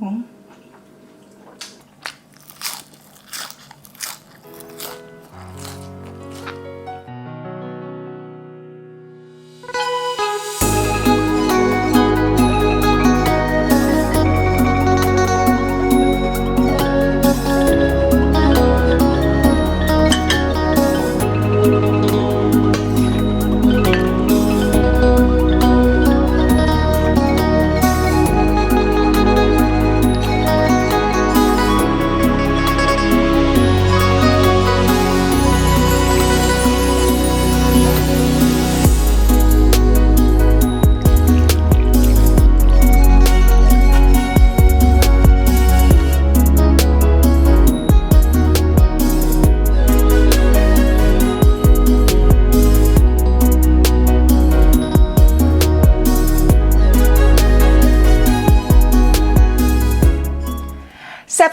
แ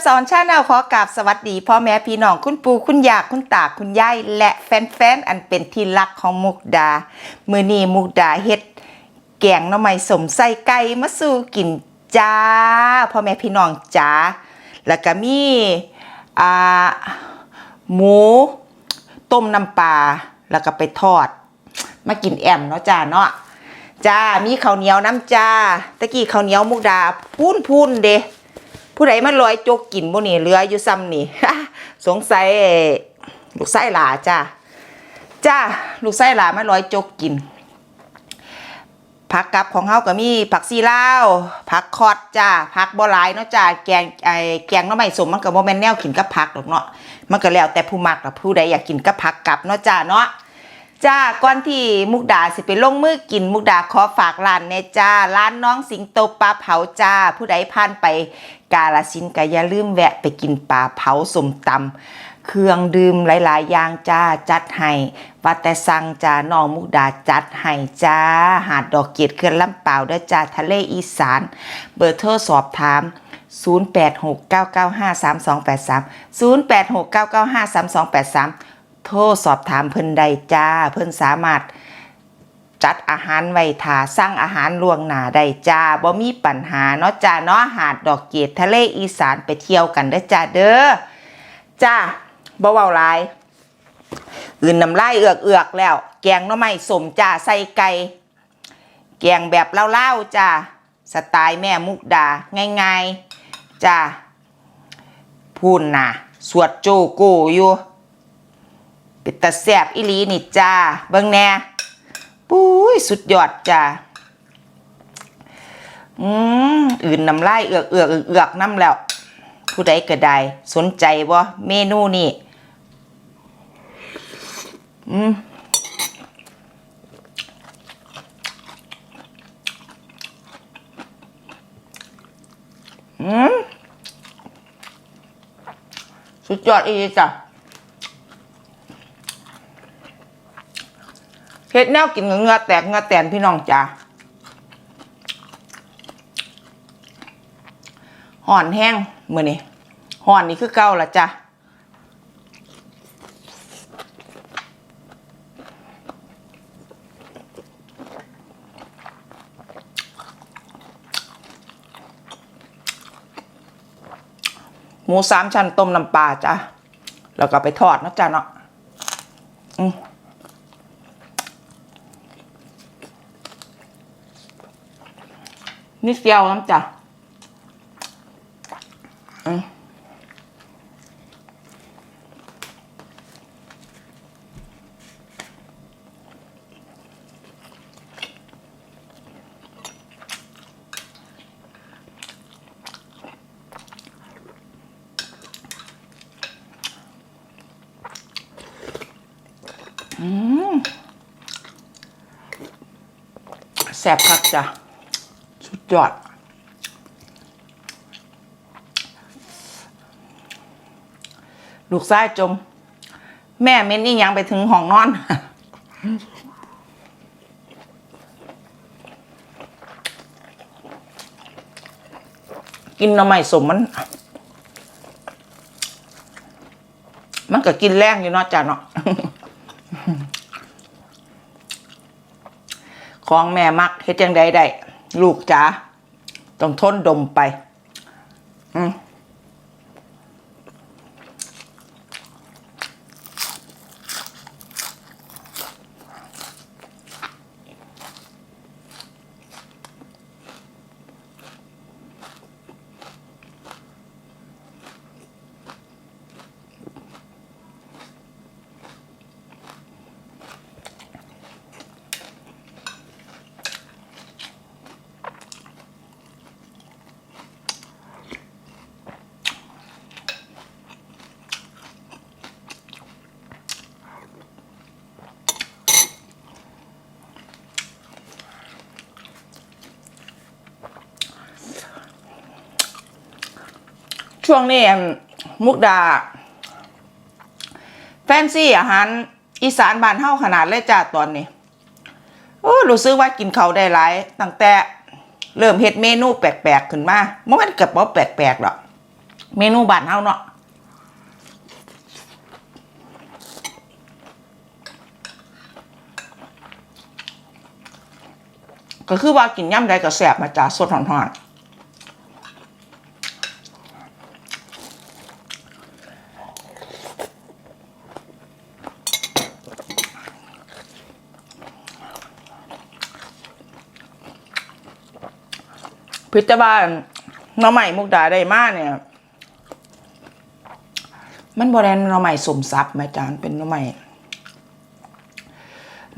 สอนชาแนลขอกราบสวัสดีพ่อแม่พี่น้องคุณปู่คุณยาคุณตาคุณยายและแฟนๆ อันเป็นที่รักของมุกดา มือนี้มุกดาเฮ็ด แกงหน่อไม้สมใส่ไก่มาสู่กินจ้าพ่อแม่พี่น้องจ้าแล้วก็มีอ่าหมูต้มน้ำปลาแล้วก็ไปทอด มากินแอมเนาะจ้าเนาะจ้ามีข้าวเหนียวน้ำจ้าตะกี้ข้าวเหนียวมุกดาพูนพูนๆเด้ ผู้ใดมาลอยโจกกินบ่นี่เหลืออยู่ซ้ำนี่สงสัยลูกไส้หลาจ้าจ้าลูกไส้หลามาลอยโจกกินผักกับของเฮาก็มีผักซีลาวผักคอดจ้าผักบ่หลายเนาะจ้าแกงไอ้แกงน้ำใหม่สมมันก็บ่แม่นแนวกินกับผักหรอกเนาะมันก็แล้วแต่ผู้มักล่ะผู้ใดอยากกินกับผักกับเนาะจ้าเนาะ จ้าก่อนที่มุกดาสิไปลงมือกินมุกดาขอฝากร้านแน่จ้าร้านน้องสิงโตปลาเผาจ้า ผู้ใดผ่านไปกาลสินก็อย่าลืมแวะไปกินปลาเผาสมตำเครื่องดื่มหลายๆอย่างจ้าจัดให้ว่าแต่สั่งจ้าน้องมุกดาจัดให้จ้า หาดดอกเกียดเขื่อนลำเปล่าด้อจ้าทะเลอีสาน เบอร์โทรสอบถาม0869953283 0869953283 โทรสอบถามเพิ่นใดจ้า เพิ่นสามารถจัดอาหารไว้ทาสั่งอาหารล่วงหน้าได้จ้าบ่มีปัญหาเนาะจ้าเนาะหาดดอกเกดทะเลอีสานไปเที่ยวกันเด้อจ้าเด้อจ้าบ่เว้าหลายอื่นน้ำลายเอือกเอือกๆแล้ว แกงหน่อไม้สมจ้าใส่ไก่แกงแบบเล่าๆจ้าสไตล์แม่มุกดาง่ายๆจ้าพูนนะสวดโจโกอยู่ เป็นตาแซบอีหลีนี่จ้าเบิ่งแน่ปุ้ยสุดยอดจ้าอืมอื่นน้ำลายเอือกเอือกเอือกน้ำแล้ว ผู้ใดก็ได้สนใจบ่เมนูนี่อืมอืมสุดยอดอีจ้ะ เฮ็ดแนวกินกับเงือแตกเงือแตนพี่น้องจ้าห่อนแห้งมือนี้ห่อนนี่คือเก่าละจ้ะหมูสามชั้นต้มน้ำปลาจ้ะแล้วก็ไปทอดนะจ้ะเนาะอืม นี่เดียวน้ำจ้ะอืมแซ่บคักจ้ะ ยอด ลูกชายจม แม่เม้นนี่ยังไปถึงห้องนอน กินหน่อไม้สมมัน มันก็กินแรงอยู่เนาะจ้ะเนาะของแม่มักเฮ็ดจังใดได้ ลูกจ๋าต้องทนดมไป อืม ช่วงนี้มุกดา แฟนซี่อาหารอีสานบ้านเฮาขนาดเลยจ้าตอนนี้โอ้รู้สึกว่ากินเขาได้หลายตั้งแต่เริ่มเฮ็ดเมนูแปลกๆขึ้นมาบ่แมันกับบ่แปลกๆหรอกเมนูบ้านเฮาเนาะก็คือว่ากินย่ำใดก็แซ่บมาจ้าสดร้อนๆ พิจารณาน้อใหม่มุกดาได้มากเนี่ย มันบริเวณหน้อใหม่สมซับไหมจานเป็นน้อใหม่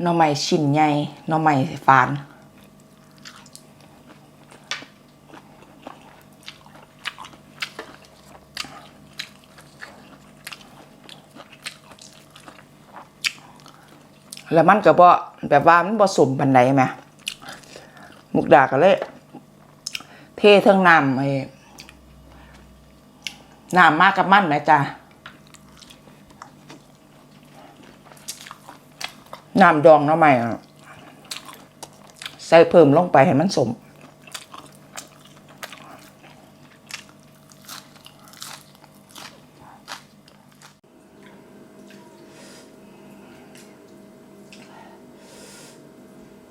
น้อใหม่ชิ้นใหญ่น้อใหม่ฟานแล้วมันก็บ่แบบว่ามันบ่สมปันใดแหมมุกดาก็เลย เททั้งน้ำไอ้น้ำมากกับมันนะจ๊ะน้ำดองเนาะใหม่อะใส่เพิ่มลงไปให้มันสม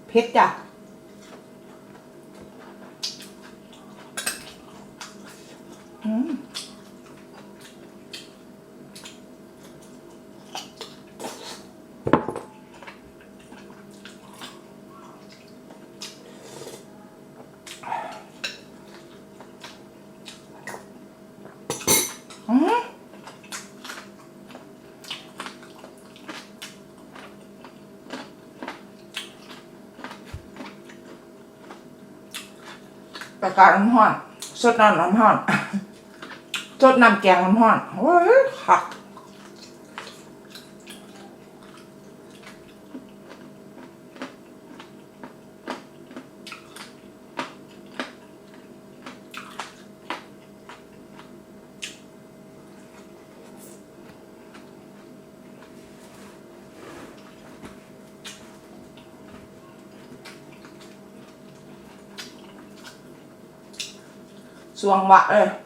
เผ็ดจ้ะ ประกาศน้ำห้อนสดน้ำน้ำห้อน สดน้ำแกงน้ำห้อนโอ้ยคักสวงวะเลย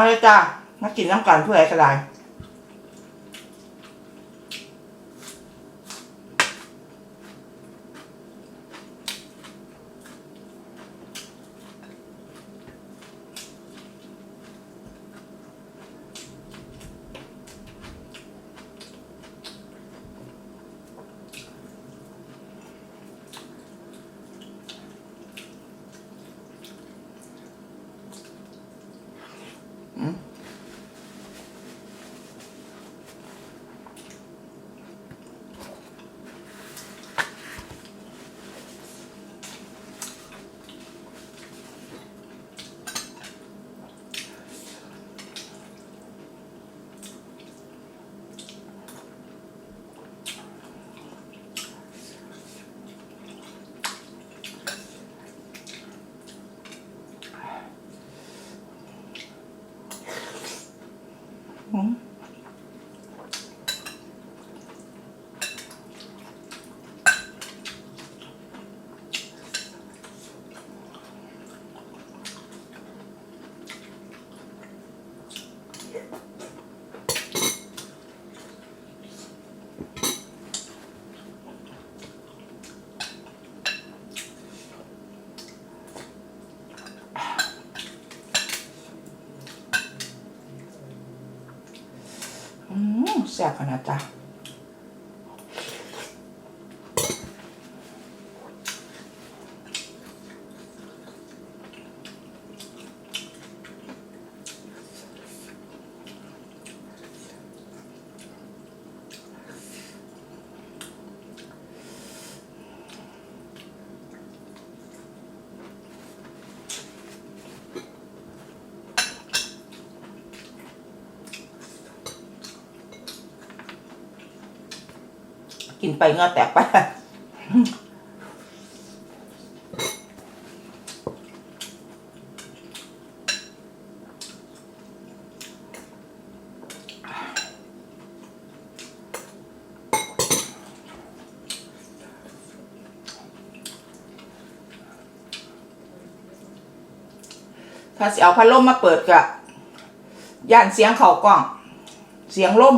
มาเลยจ้านักกินน้ำกันเพื่ออะไรก็ได้ ม ซ่บขนาด นไปเงาแตกไปถ้าสิเอาพัดลมมาเปิดกะย่านเสียงเข่ากล้อง เสียงลม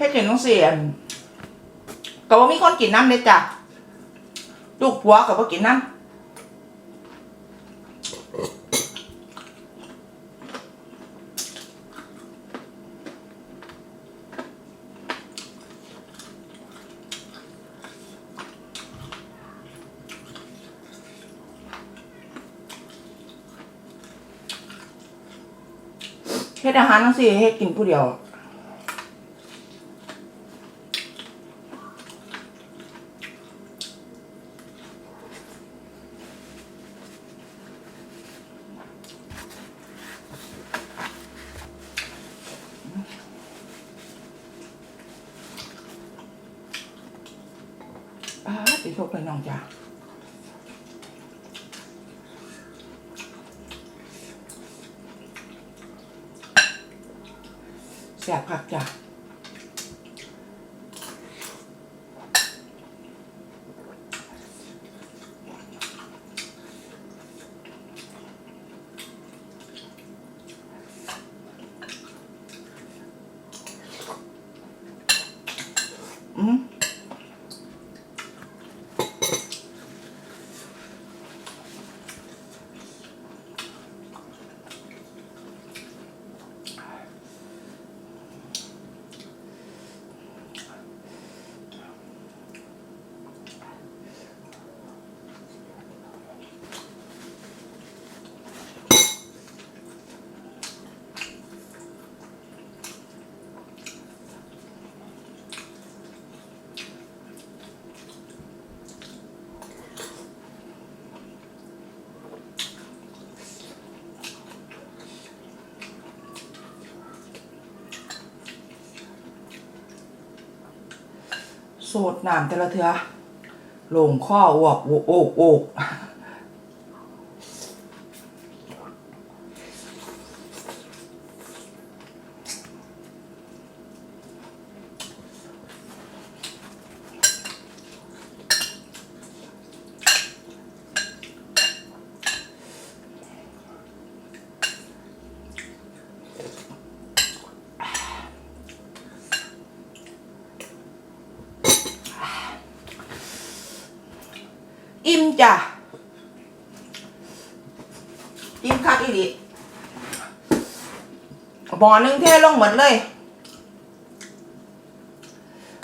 เฮ็ดจังต้องเสียนก็บ่ามีคนกินน้ำเลยจ้ะลูกผัวก็บ่กินน้ำเฮ็ดอาหารจังซี่เฮ็ดกินผู้เดียว โสดน้ำแต่ละเทือลงข้ออวกโอกโอกโอิ่มจ้ะอิ่มคักอีหลีบ่อหนึงเทลงหมดเลย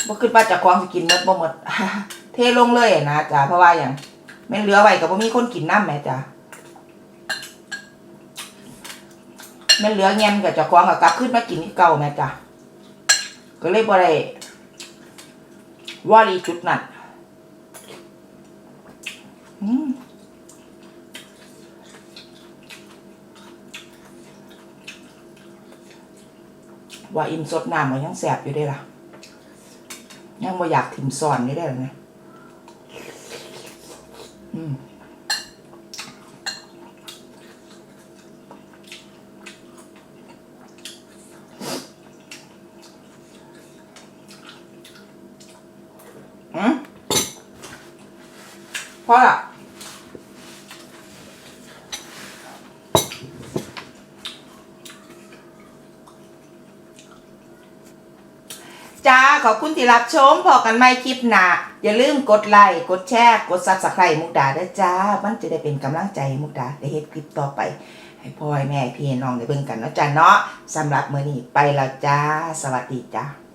บ่คิดว่าเจะควงสิกินหมดบ่หมด เทลงเลยนะจ้ะเพราะว่าอย่างแม่นเหลือไว้ก็บ่มีคนกินน้ำแม่จ้ะแม่นเหลือเงี้ยก็เจะควงก็กลับขึ้นมากินที่เก่าแม่จ้ะก็เลยบ่ได้ว่ารีจุดนั้น ว่าอินสดน้ำมันยังแสบอยู่ได้ล่ะ ยังบ่อยากถิ่มซอนนี่ได้หรอเนี่ยอืมอืม พอละจ้าขอบคุณที่รับชมพอกันไม่คลิปหนาอย่าลืมกดไลค์กดแชร์กดซับสไครต์มุกดาด้วยจ้า มันจะได้เป็นกำลังใจให้มุกดาได้เฮ็ดคลิปต่อไป ให้พ่อให้แม่พี่น้องได้เบิ่งกันเนาะจ้าเนาะสำหรับมื้อนี้ไปแล้วจ้า สวัสดีจ้า